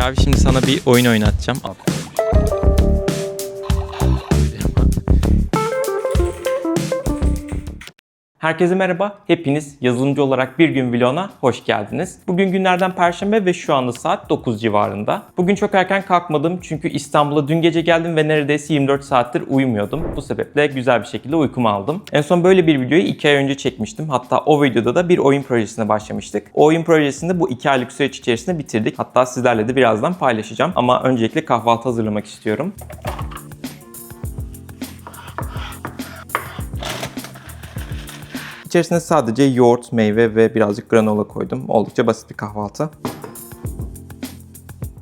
Abi şimdi sana bir oyun oynatacağım. Herkese merhaba. Hepiniz yazılımcı olarak bir gün vloguna hoş geldiniz. Bugün günlerden perşembe ve şu anda saat 9 civarında. Bugün çok erken kalkmadım çünkü İstanbul'a dün gece geldim ve neredeyse 24 saattir uyumuyordum. Bu sebeple güzel bir şekilde uykumu aldım. En son böyle bir videoyu 2 ay önce çekmiştim. Hatta o videoda da bir oyun projesine başlamıştık. O oyun projesini bu 2 aylık süreç içerisinde bitirdik. Hatta sizlerle de birazdan paylaşacağım. Ama öncelikle kahvaltı hazırlamak istiyorum. İçerisine sadece yoğurt, meyve ve birazcık granola koydum. Oldukça basit bir kahvaltı.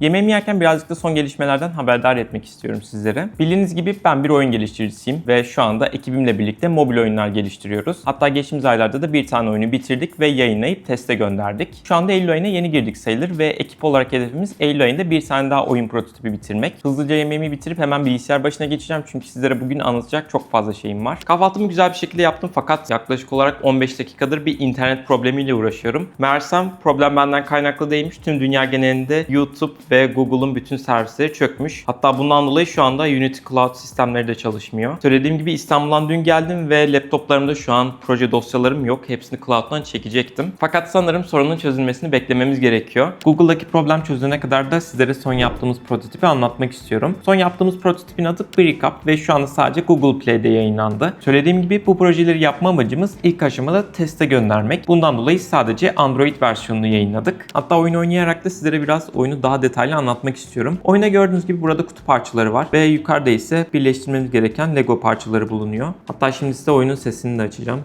Yemeğimi yerken birazcık da son gelişmelerden haberdar etmek istiyorum sizlere. Bildiğiniz gibi ben bir oyun geliştiricisiyim ve şu anda ekibimle birlikte mobil oyunlar geliştiriyoruz. Hatta geçtiğimiz aylarda da bir tane oyunu bitirdik ve yayınlayıp teste gönderdik. Şu anda Eylül ayına yeni girdik sayılır ve ekip olarak hedefimiz Eylül ayında bir tane daha oyun prototipi bitirmek. Hızlıca yemeğimi bitirip hemen bilgisayar başına geçeceğim çünkü sizlere bugün anlatacak çok fazla şeyim var. Kahvaltımı güzel bir şekilde yaptım fakat yaklaşık olarak 15 dakikadır bir internet problemiyle uğraşıyorum. Meğersem problem benden kaynaklı değilmiş. Tüm dünya genelinde YouTube ve Google'un bütün servisleri çökmüş. Hatta bundan dolayı şu anda Unity Cloud sistemleri de çalışmıyor. Söylediğim gibi İstanbul'dan dün geldim ve laptoplarımda şu an proje dosyalarım yok. Hepsini Cloud'dan çekecektim. Fakat sanırım sorunun çözülmesini beklememiz gerekiyor. Google'daki problem çözülene kadar da sizlere son yaptığımız prototipi anlatmak istiyorum. Son yaptığımız prototipin adı Breakup ve şu anda sadece Google Play'de yayınlandı. Söylediğim gibi bu projeleri yapma amacımız ilk aşamada teste göndermek. Bundan dolayı sadece Android versiyonunu yayınladık. Hatta oyun oynayarak da sizlere biraz oyunu daha detaylı anlatmak istiyorum. Oyuna gördüğünüz gibi burada kutu parçaları var ve yukarıda ise birleştirmemiz gereken Lego parçaları bulunuyor. Hatta şimdi size oyunun sesini de açacağım.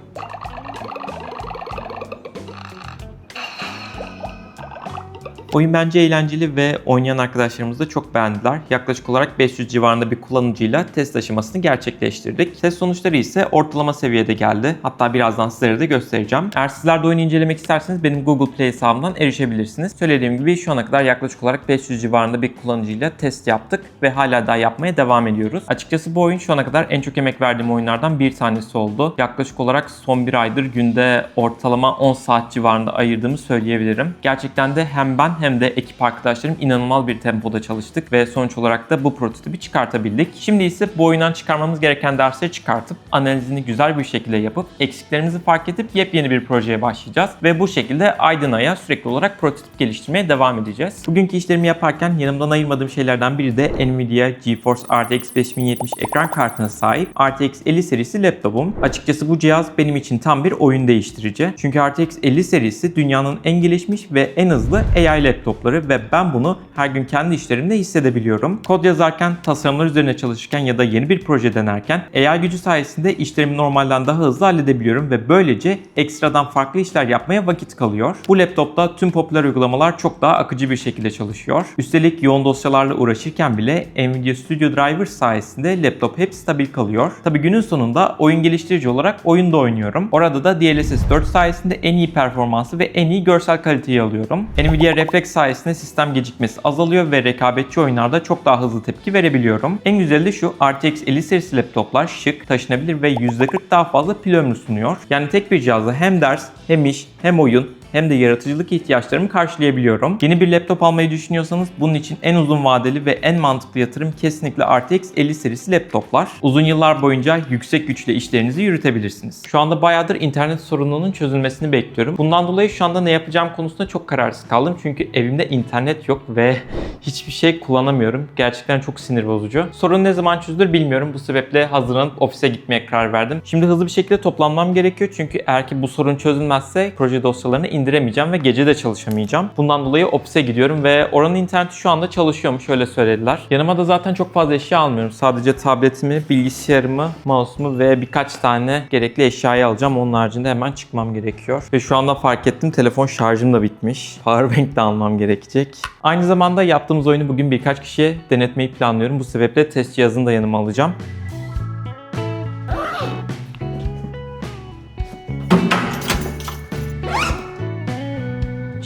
Oyun bence eğlenceli ve oynayan arkadaşlarımız da çok beğendiler. Yaklaşık olarak 500 civarında bir kullanıcıyla test aşamasını gerçekleştirdik. Test sonuçları ise ortalama seviyede geldi. Hatta birazdan sizlere de göstereceğim. Eğer sizler de oyunu incelemek isterseniz benim Google Play hesabımdan erişebilirsiniz. Söylediğim gibi şu ana kadar yaklaşık olarak 500 civarında bir kullanıcıyla test yaptık ve hala daha yapmaya devam ediyoruz. Açıkçası bu oyun şu ana kadar en çok emek verdiğim oyunlardan bir tanesi oldu. Yaklaşık olarak son bir aydır günde ortalama 10 saat civarında ayırdığımı söyleyebilirim. Gerçekten de hem ben hem de ekip arkadaşlarım inanılmaz bir tempoda çalıştık ve sonuç olarak da bu prototipi çıkartabildik. Şimdi ise bu oyundan çıkarmamız gereken dersleri çıkartıp analizini güzel bir şekilde yapıp eksiklerimizi fark edip yepyeni bir projeye başlayacağız ve bu şekilde aydan aya sürekli olarak prototip geliştirmeye devam edeceğiz. Bugünkü işlerimi yaparken yanımdan ayırmadığım şeylerden biri de Nvidia GeForce RTX 5070 ekran kartına sahip RTX 50 serisi laptopum. Açıkçası bu cihaz benim için tam bir oyun değiştirici. Çünkü RTX 50 serisi dünyanın en gelişmiş ve en hızlı AI laptopları ve ben bunu her gün kendi işlerimde hissedebiliyorum. Kod yazarken, tasarımlar üzerine çalışırken ya da yeni bir proje denerken AI gücü sayesinde işlerimi normalden daha hızlı halledebiliyorum ve böylece ekstradan farklı işler yapmaya vakit kalıyor. Bu laptopta tüm popüler uygulamalar çok daha akıcı bir şekilde çalışıyor. Üstelik yoğun dosyalarla uğraşırken bile Nvidia Studio Driver sayesinde laptop hep stabil kalıyor. Tabi günün sonunda oyun geliştirici olarak oyunda oynuyorum. Orada da DLSS 4 sayesinde en iyi performansı ve en iyi görsel kaliteyi alıyorum. Nvidia Reflex sayesinde sistem gecikmesi azalıyor ve rekabetçi oyunlarda çok daha hızlı tepki verebiliyorum. En güzeli şu RTX 50 serisi laptoplar şık, taşınabilir ve %40 daha fazla pil ömrü sunuyor. Yani tek bir cihazla hem ders, hem iş, hem oyun, hem de yaratıcılık ihtiyaçlarımı karşılayabiliyorum. Yeni bir laptop almayı düşünüyorsanız bunun için en uzun vadeli ve en mantıklı yatırım kesinlikle RTX 50 serisi laptoplar. Uzun yıllar boyunca yüksek güçle işlerinizi yürütebilirsiniz. Şu anda bayağıdır internet sorununun çözülmesini bekliyorum. Bundan dolayı şu anda ne yapacağım konusunda çok kararsız kaldım. Çünkü evimde internet yok ve hiçbir şey kullanamıyorum. Gerçekten çok sinir bozucu. Sorun ne zaman çözülür bilmiyorum. Bu sebeple hazırlanıp ofise gitmeye karar verdim. Şimdi hızlı bir şekilde toplanmam gerekiyor. Çünkü eğer ki bu sorun çözülmezse proje dosyalarını indiremeyeceğim ve gece de çalışamayacağım. Bundan dolayı ofise gidiyorum ve oranın interneti şu anda çalışıyormuş öyle söylediler. Yanıma da zaten çok fazla eşya almıyorum. Sadece tabletimi, bilgisayarımı, mouse'umu ve birkaç tane gerekli eşyayı alacağım. Onun haricinde hemen çıkmam gerekiyor. Ve şu anda fark ettim telefon şarjım da bitmiş. Powerbank de almam gerekecek. Aynı zamanda yaptığımız oyunu bugün birkaç kişiye denetmeyi planlıyorum. Bu sebeple test cihazını da yanıma alacağım.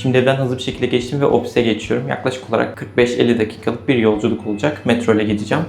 Şimdi evden hızlı bir şekilde geçtim ve ofise geçiyorum. Yaklaşık olarak 45-50 dakikalık bir yolculuk olacak. Metro ile gideceğim.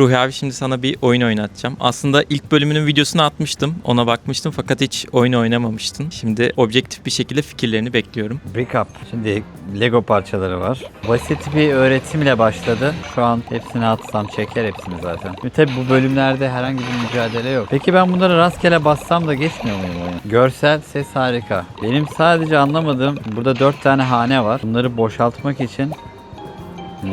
Ruhi abi şimdi sana bir oyun oynatacağım. Aslında ilk bölümünün videosunu atmıştım. Ona bakmıştım fakat hiç oyun oynamamıştın. Şimdi objektif bir şekilde fikirlerini bekliyorum. Break up. Şimdi Lego parçaları var. Basit bir öğretimle başladı. Şu an hepsini atsam çeker hepsini zaten. Ve tabi bu bölümlerde herhangi bir mücadele yok. Peki ben bunları rastgele bassam da geçmiyor muyum oyun? Görsel, ses harika. Benim sadece anlamadığım burada 4 tane hane var. Bunları boşaltmak için Hmm,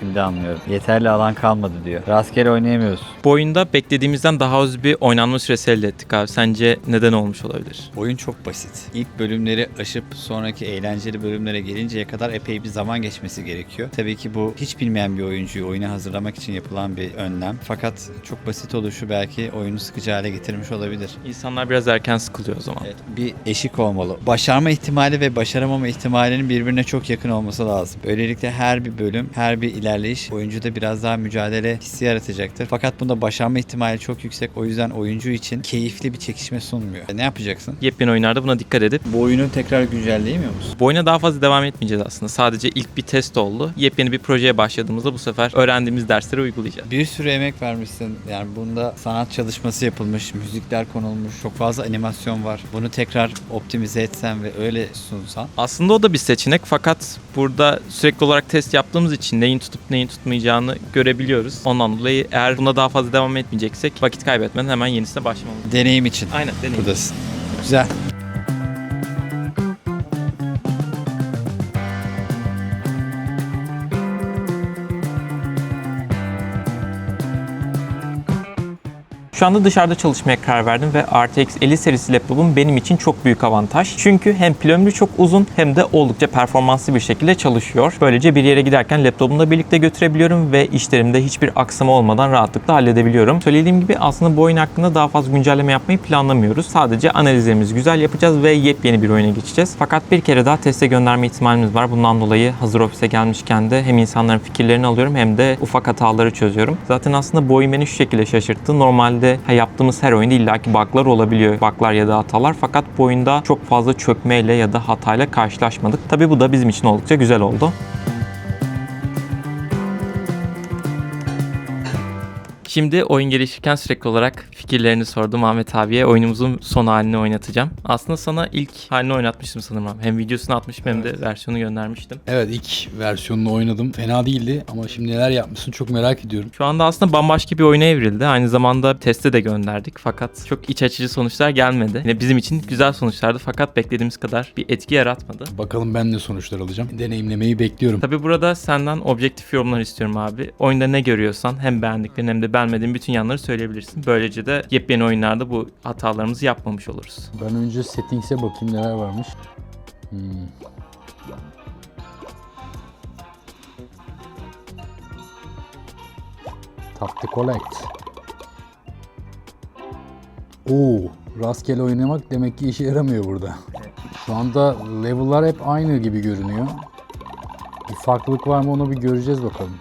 şimdi anlıyorum. Yeterli alan kalmadı diyor. Rastgele oynayamıyoruz. Bu oyunda beklediğimizden daha az bir oynanma süresi elde ettik abi. Sence neden olmuş olabilir? Oyun çok basit. İlk bölümleri aşıp sonraki eğlenceli bölümlere gelinceye kadar epey bir zaman geçmesi gerekiyor. Tabii ki bu hiç bilmeyen bir oyuncuyu oyuna hazırlamak için yapılan bir önlem. Fakat çok basit oluşu belki oyunu sıkıcı hale getirmiş olabilir. İnsanlar biraz erken sıkılıyor o zaman. Evet, bir eşik olmalı. Başarma ihtimali ve başaramama ihtimalinin birbirine çok yakın olması lazım. Böylelikle her bir bölüm, her bir ilerleyiş oyuncuda biraz daha mücadele hissi yaratacaktır. Fakat bunda başarma ihtimali çok yüksek. O yüzden oyuncu için keyifli bir çekişme sunmuyor. Ne yapacaksın? Yepyeni oyunlarda buna dikkat edip Bu oyunu tekrar güncelleyemiyor musun? bu oyuna daha fazla devam etmeyeceğiz aslında. Sadece ilk bir test oldu. Yepyeni bir projeye başladığımızda bu sefer öğrendiğimiz dersleri uygulayacağız. Bir sürü emek vermişsin. Yani bunda sanat çalışması yapılmış, müzikler konulmuş, çok fazla animasyon var. Bunu tekrar optimize etsen ve öyle sunsan. Aslında o da bir seçenek fakat burada sürekli olarak test yaptığımız için neyin tutup neyin tutmayacağını görebiliyoruz. Ondan dolayı eğer buna daha fazla devam etmeyeceksek vakit kaybetmeden hemen yenisine başlamalıyız. Deneyim için. Aynen deneyim. Buradasın. Güzel. Şu anda dışarıda çalışmaya karar verdim ve RTX 50 serisi laptopum benim için çok büyük avantaj. Çünkü hem pil ömrü çok uzun hem de oldukça performanslı bir şekilde çalışıyor. Böylece bir yere giderken laptopumla birlikte götürebiliyorum ve işlerimde hiçbir aksama olmadan rahatlıkla halledebiliyorum. Söylediğim gibi aslında bu oyun hakkında daha fazla güncelleme yapmayı planlamıyoruz. Sadece analizlerimizi güzel yapacağız ve yepyeni bir oyuna geçeceğiz. Fakat bir kere daha teste gönderme ihtimalimiz var. Bundan dolayı hazır ofise gelmişken de hem insanların fikirlerini alıyorum hem de ufak hataları çözüyorum. Zaten aslında bu oyun beni şu şekilde şaşırttı. Normalde ha, yaptığımız her oyunda illaki bug'lar olabiliyor. Bug'lar ya da hatalar. Fakat bu oyunda çok fazla çökmeyle ya da hatayla karşılaşmadık. Tabi bu da bizim için oldukça güzel oldu. Şimdi oyun gelişirken sürekli olarak fikirlerini sordum Ahmet abiye. Oyunumuzun son halini oynatacağım. Aslında sana ilk halini oynatmıştım sanırım. Hem videosunu atmıştım hem de versiyonu göndermiştim. Evet ilk versiyonunu oynadım. Fena değildi ama şimdi neler yapmışsın çok merak ediyorum. Şu anda aslında bambaşka bir oyuna evrildi. Aynı zamanda teste de gönderdik fakat çok iç açıcı sonuçlar gelmedi. Yine bizim için güzel sonuçlardı fakat beklediğimiz kadar bir etki yaratmadı. Bakalım ben ne sonuçlar alacağım. Deneyimlemeyi bekliyorum. Tabi burada senden objektif yorumlar istiyorum abi. Oyunda ne görüyorsan hem beğendiklerini hem de beğenmediğin bütün yanları söyleyebilirsin. Böylece de yepyeni oyunlarda bu hatalarımızı yapmamış oluruz. Ben önce settings'e bakayım neler varmış. Hmm. Tap to collect. Oo, rastgele oynamak demek ki işe yaramıyor burada. Şu anda level'lar hep aynı gibi görünüyor. Bir farklılık var mı onu bir göreceğiz bakalım.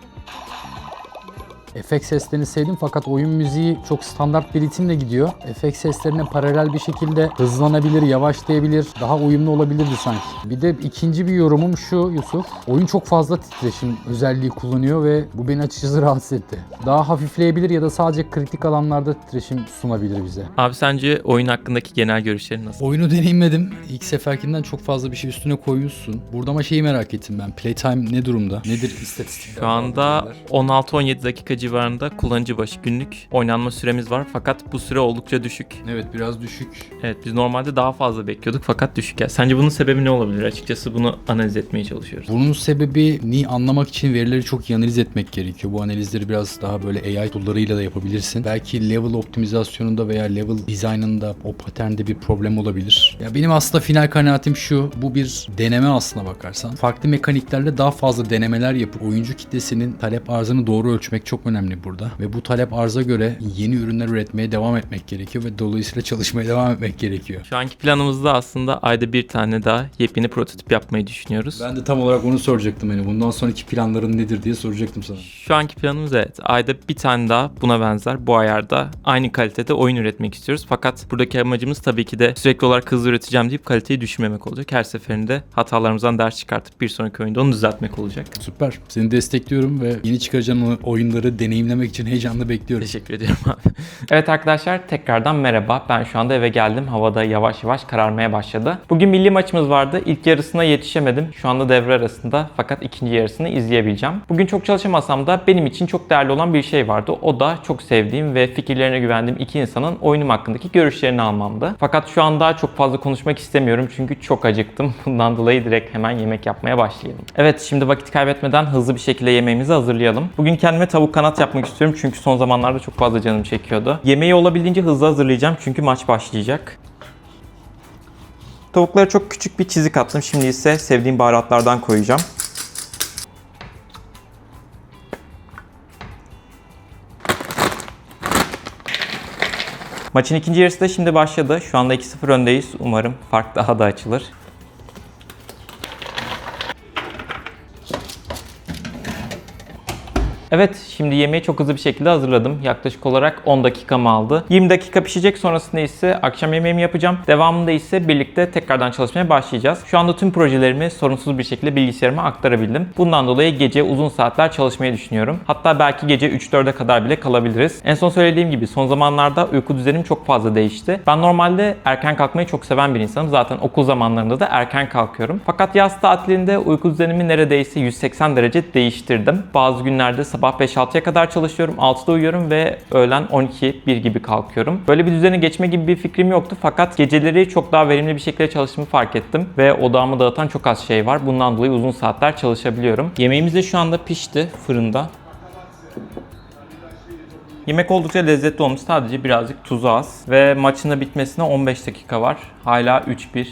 Efekt seslerini sevdim fakat oyun müziği çok standart bir ritimle gidiyor. Efekt seslerine paralel bir şekilde hızlanabilir, yavaşlayabilir, daha uyumlu olabilirdi sanki. Bir de ikinci bir yorumum şu Yusuf. Oyun çok fazla titreşim özelliği kullanıyor ve bu beni açıkçası rahatsız etti. Daha hafifleyebilir ya da sadece kritik alanlarda titreşim sunabilir bize. Abi sence oyun hakkındaki genel görüşlerin nasıl? Oyunu deneyimledim. İlk seferkinden çok fazla bir şey üstüne koyuyorsun. Burada ama şeyi merak ettim ben. Playtime ne durumda? Nedir istatistikler? Şu anda 16-17 dakika civarında kullanıcı başı günlük oynanma süremiz var fakat bu süre oldukça düşük. Evet biraz düşük. Evet biz normalde daha fazla bekliyorduk fakat düşük. Yani sence bunun sebebi ne olabilir? Açıkçası bunu analiz etmeye çalışıyoruz. Bunun sebebini anlamak için verileri çok iyi analiz etmek gerekiyor. Bu analizleri biraz daha böyle AI tool'larıyla da yapabilirsin. Belki level optimizasyonunda veya level dizaynında o paternde bir problem olabilir. Ya benim aslında final kanaatim şu. Bu bir deneme aslına bakarsan. Farklı mekaniklerle daha fazla denemeler yapıp oyuncu kitlesinin talep arzını doğru ölçmek çok önemli burada. Ve bu talep arza göre yeni ürünler üretmeye devam etmek gerekiyor ve dolayısıyla çalışmaya devam etmek gerekiyor. Şu anki planımızda aslında ayda bir tane daha yepyeni prototip yapmayı düşünüyoruz. Ben de tam olarak onu soracaktım hani bundan sonraki planların nedir diye soracaktım sana. Şu anki planımız evet. Ayda bir tane daha buna benzer bu ayarda aynı kalitede oyun üretmek istiyoruz. Fakat buradaki amacımız tabii ki de sürekli olarak hızlı üreteceğim deyip kaliteyi düşürmemek olacak. Her seferinde hatalarımızdan ders çıkartıp bir sonraki oyunda onu düzeltmek olacak. Süper. Seni destekliyorum ve yeni çıkaracağın oyunları deneyimlemek için heyecanla bekliyorum. Teşekkür ediyorum abi. evet arkadaşlar tekrardan merhaba. Ben şu anda eve geldim. Havada yavaş yavaş kararmaya başladı. Bugün milli maçımız vardı. İlk yarısına yetişemedim. Şu anda devre arasında fakat ikinci yarısını izleyebileceğim. Bugün çok çalışamasam da benim için çok değerli olan bir şey vardı. O da çok sevdiğim ve fikirlerine güvendiğim iki insanın oyunum hakkındaki görüşlerini almamdı. Fakat şu an daha çok fazla konuşmak istemiyorum çünkü çok acıktım. Bundan dolayı direkt hemen yemek yapmaya başlayalım. Evet şimdi vakit kaybetmeden hızlı bir şekilde yemeğimizi hazırlayalım. Bugün kendime tavuk kanat yapmak istiyorum çünkü son zamanlarda çok fazla canım çekiyordu. Yemeği olabildiğince hızlı hazırlayacağım çünkü maç başlayacak. Tavuklara çok küçük bir çizik attım. Şimdi ise sevdiğim baharatlardan koyacağım. Maçın ikinci yarısı da şimdi başladı. Şu anda 2-0 öndeyiz. Umarım fark daha da açılır. Evet, şimdi yemeği çok hızlı bir şekilde hazırladım. Yaklaşık olarak 10 dakikamı aldı. 20 dakika pişecek, sonrasında ise akşam yemeğimi yapacağım. Devamında ise birlikte tekrardan çalışmaya başlayacağız. Şu anda tüm projelerimi sorunsuz bir şekilde bilgisayarıma aktarabildim. Bundan dolayı gece uzun saatler çalışmayı düşünüyorum. Hatta belki gece 3-4'e kadar bile kalabiliriz. En son söylediğim gibi son zamanlarda uyku düzenim çok fazla değişti. Ben normalde erken kalkmayı çok seven bir insanım. Zaten okul zamanlarında da erken kalkıyorum. Fakat yaz tatilinde uyku düzenimi neredeyse 180 derece değiştirdim. Bazı günlerde sabah 5-6'ya kadar çalışıyorum, 6'da uyuyorum ve öğlen 12-1 gibi kalkıyorum. Böyle bir düzene geçme gibi bir fikrim yoktu fakat geceleri çok daha verimli bir şekilde çalıştığımı fark ettim ve odağımı dağıtan çok az şey var. Bundan dolayı uzun saatler çalışabiliyorum. Yemeğimiz de şu anda pişti fırında. Yemek oldukça lezzetli olmuş. Sadece birazcık tuzu az. Ve maçın da bitmesine 15 dakika var. Hala 3-1.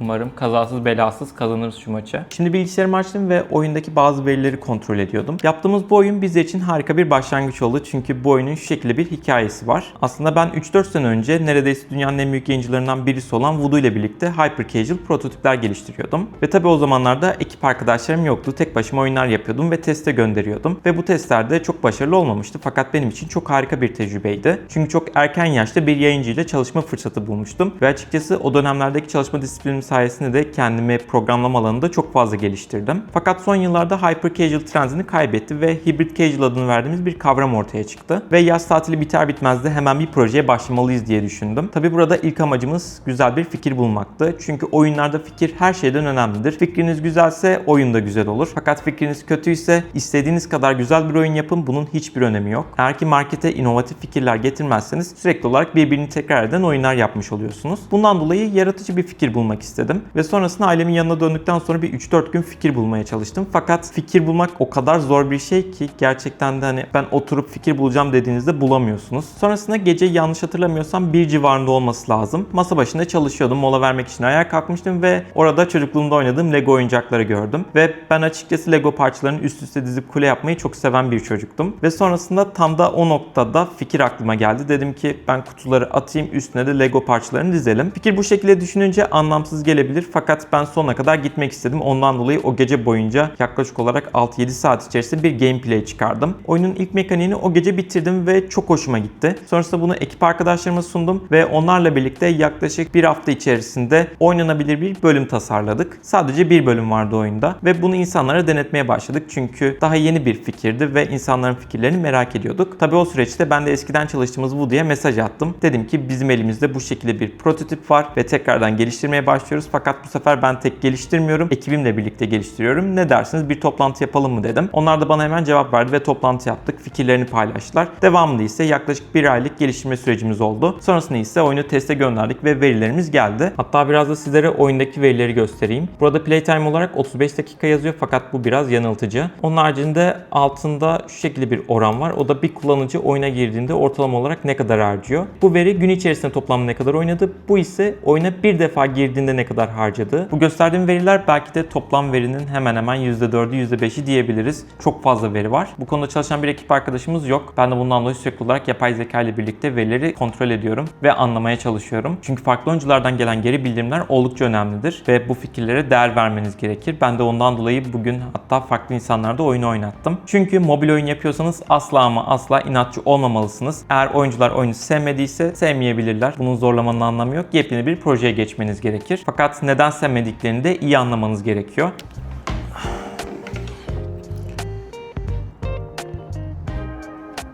Umarım kazasız belasız kazanırız şu maçı. Şimdi bilgisayarımı açtım ve oyundaki bazı verileri kontrol ediyordum. Yaptığımız bu oyun bizler için harika bir başlangıç oldu. Çünkü bu oyunun şu şekilde bir hikayesi var. Aslında ben 3-4 sene önce neredeyse dünyanın en büyük yayıncılarından birisi olan Voodoo ile birlikte Hyper Casual prototipler geliştiriyordum. Ve tabi o zamanlarda ekip arkadaşlarım yoktu. Tek başıma oyunlar yapıyordum ve teste gönderiyordum. Ve bu testlerde çok başarılı olmamıştı. Fakat benim için çok harika bir tecrübeydi. Çünkü çok erken yaşta bir yayıncı ile çalışma fırsatı bulmuştum. Ve açıkçası o dönemlerdeki çalışma disiplinim sayesinde de kendimi programlama alanında çok fazla geliştirdim. Fakat son yıllarda Hyper Casual trendini kaybetti ve Hybrid Casual adını verdiğimiz bir kavram ortaya çıktı. Ve yaz tatili biter bitmez de hemen bir projeye başlamalıyız diye düşündüm. Tabi burada ilk amacımız güzel bir fikir bulmaktı. Çünkü oyunlarda fikir her şeyden önemlidir. Fikriniz güzelse oyun da güzel olur. Fakat fikriniz kötüyse istediğiniz kadar güzel bir oyun yapın bunun hiçbir önemi yok. Eğer ki markete inovatif fikirler getirmezseniz sürekli olarak birbirini tekrar eden oyunlar yapmış oluyorsunuz. Bundan dolayı yaratıcı bir fikir bulmak istedim. Ve sonrasında ailemin yanına döndükten sonra bir 3-4 gün fikir bulmaya çalıştım. Fakat fikir bulmak o kadar zor bir şey ki gerçekten de hani ben oturup fikir bulacağım dediğinizde bulamıyorsunuz. Sonrasında gece yanlış hatırlamıyorsam bir civarında olması lazım. Masa başında çalışıyordum. Mola vermek için ayağa kalkmıştım ve orada çocukluğumda oynadığım Lego oyuncakları gördüm. Ve ben açıkçası Lego parçalarını üst üste dizip kule yapmayı çok seven bir çocuktum. Ve sonrasında tam da o noktada fikir aklıma geldi. Dedim ki ben kutuları atayım üstüne de Lego parçalarını dizelim. Fikir bu şekilde düşününce anlamsız gelebilir fakat ben sonuna kadar gitmek istedim. Ondan dolayı o gece boyunca yaklaşık olarak 6-7 saat içerisinde bir gameplay çıkardım. Oyunun ilk mekaniğini o gece bitirdim ve çok hoşuma gitti. Sonrasında bunu ekip arkadaşlarıma sundum ve onlarla birlikte yaklaşık bir hafta içerisinde oynanabilir bir bölüm tasarladık. Sadece bir bölüm vardı oyunda ve bunu insanlara denetmeye başladık çünkü daha yeni bir fikirdi ve insanların fikirlerini merak ediyorduk. Tabi o süreçte ben de eskiden çalıştığımız Woody'ye mesaj attım. Dedim ki bizim elimizde bu şekilde bir prototip var ve tekrardan geliştirmeye başlıyoruz fakat bu sefer ben tek geliştirmiyorum. Ekibimle birlikte geliştiriyorum. Ne dersiniz bir toplantı yapalım mı dedim. Onlar da bana hemen cevap verdi ve toplantı yaptık. Fikirlerini paylaştılar. Devamında ise yaklaşık bir aylık geliştirme sürecimiz oldu. Sonrasında ise oyunu teste gönderdik ve verilerimiz geldi. Hatta biraz da sizlere oyundaki verileri göstereyim. Burada playtime olarak 35 dakika yazıyor fakat bu biraz yanıltıcı. Onun haricinde altında şu şekilde bir oran var. O da bir kullanıcı oyuna girdiğinde ortalama olarak ne kadar harcıyor. Bu veri gün içerisinde toplam ne kadar oynadı. Bu ise oyuna bir defa girdiğinde ne kadar harcadı. Bu gösterdiğim veriler belki de toplam verinin hemen hemen %4'ü %5'i diyebiliriz. Çok fazla veri var. Bu konuda çalışan bir ekip arkadaşımız yok. Ben de bundan dolayı sürekli olarak yapay zeka ile birlikte verileri kontrol ediyorum ve anlamaya çalışıyorum. Çünkü farklı oyunculardan gelen geri bildirimler oldukça önemlidir ve bu fikirlere değer vermeniz gerekir. Ben de ondan dolayı bugün hatta farklı insanlarda oyunu oynattım. Çünkü mobil oyun yapıyorsanız asla ama asla inatçı olmamalısınız. Eğer oyuncular oyunu sevmediyse sevmeyebilirler. Bunun zorlamanın anlamı yok. Yepyeni bir projeye geçmeniz gerekir. Fakat neden sevmediklerini de iyi anlamanız gerekiyor.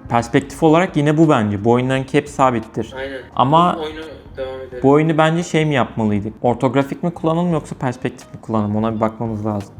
Perspektif olarak yine bu bence. Bu oyunlarınki hep sabittir. Aynen. Ama oyunu devam edelim. bu oyunu bence şey mi yapmalıydık? Ortografik mi kullanalım yoksa perspektif mi kullanalım? Ona bir bakmamız lazım.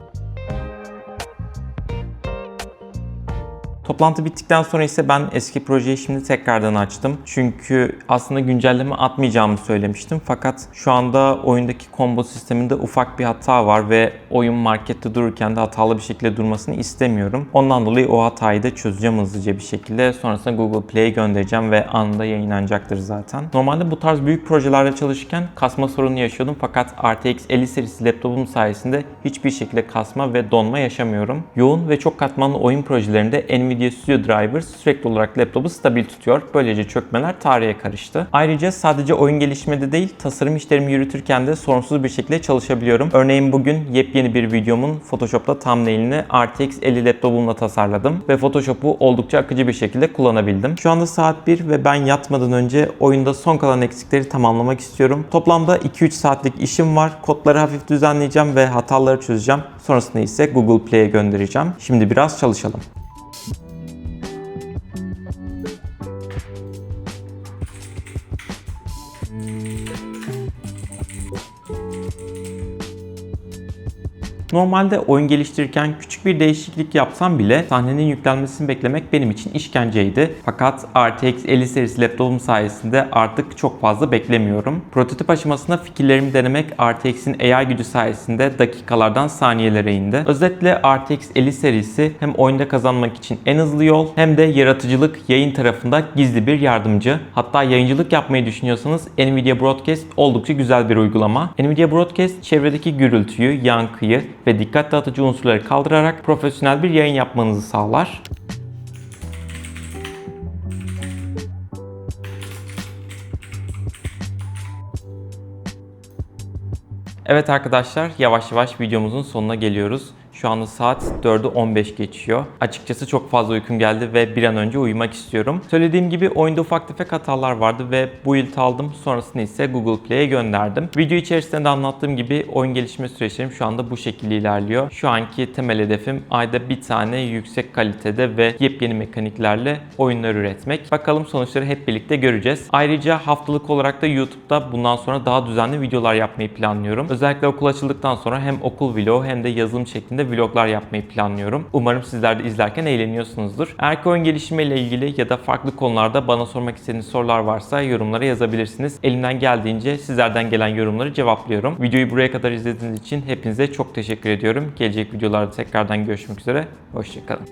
Toplantı bittikten sonra ise ben eski projeyi şimdi tekrardan açtım. Çünkü aslında güncelleme atmayacağımı söylemiştim. Fakat şu anda oyundaki combo sisteminde ufak bir hata var ve oyun markette dururken de hatalı bir şekilde durmasını istemiyorum. Ondan dolayı o hatayı da çözeceğim hızlıca bir şekilde. Sonrasında Google Play'e göndereceğim ve anında yayınlanacaktır zaten. Normalde bu tarz büyük projelerde çalışırken kasma sorunu yaşıyordum. Fakat RTX 50 serisi laptopum sayesinde hiçbir şekilde kasma ve donma yaşamıyorum. Yoğun ve çok katmanlı oyun projelerinde Nvidia Studio Driver sürekli olarak laptopu stabil tutuyor. Böylece çökmeler tarihe karıştı. Ayrıca sadece oyun gelişmede değil, tasarım işlerimi yürütürken de sorunsuz bir şekilde çalışabiliyorum. Örneğin bugün yepyeni bir videomun Photoshop'ta thumbnail'ini RTX 50 laptopumla tasarladım ve Photoshop'u oldukça akıcı bir şekilde kullanabildim. Şu anda saat 1 ve ben yatmadan önce oyunda son kalan eksikleri tamamlamak istiyorum. Toplamda 2-3 saatlik işim var. Kodları hafif düzenleyeceğim ve hataları çözeceğim. Sonrasında ise Google Play'e göndereceğim. Şimdi biraz çalışalım. Normalde oyun geliştirirken küçük bir değişiklik yapsam bile sahnenin yüklenmesini beklemek benim için işkenceydi. Fakat RTX 50 serisi laptopum sayesinde artık çok fazla beklemiyorum. Prototip aşamasında fikirlerimi denemek RTX'in AI gücü sayesinde dakikalardan saniyelere indi. Özetle RTX 50 serisi hem oyunda kazanmak için en hızlı yol hem de yaratıcılık yayın tarafında gizli bir yardımcı. Hatta yayıncılık yapmayı düşünüyorsanız Nvidia Broadcast oldukça güzel bir uygulama. Nvidia Broadcast çevredeki gürültüyü, yankıyı ve dikkat dağıtıcı unsurları kaldırarak profesyonel bir yayın yapmanızı sağlar. Evet arkadaşlar yavaş yavaş videomuzun sonuna geliyoruz. Şu anda saat 4'ü 15 geçiyor. Açıkçası çok fazla uykum geldi ve bir an önce uyumak istiyorum. Söylediğim gibi oyunda ufak tefek hatalar vardı ve bu yıl aldım. Sonrasında ise Google Play'e gönderdim. Video içerisinde de anlattığım gibi oyun gelişme süreçlerim şu anda bu şekilde ilerliyor. Şu anki temel hedefim ayda bir tane yüksek kalitede ve yepyeni mekaniklerle oyunlar üretmek. Bakalım sonuçları hep birlikte göreceğiz. Ayrıca haftalık olarak da YouTube'da bundan sonra daha düzenli videolar yapmayı planlıyorum. Özellikle okul açıldıktan sonra hem okul vlogu hem de yazılım şeklinde vloglar yapmayı planlıyorum. Umarım sizler de izlerken eğleniyorsunuzdur. Eğer ki oyun gelişimi ile ilgili ya da farklı konularda bana sormak istediğiniz sorular varsa yorumlara yazabilirsiniz. Elimden geldiğince sizlerden gelen yorumları cevaplıyorum. Videoyu buraya kadar izlediğiniz için hepinize çok teşekkür ediyorum. Gelecek videolarda tekrardan görüşmek üzere. Hoşçakalın.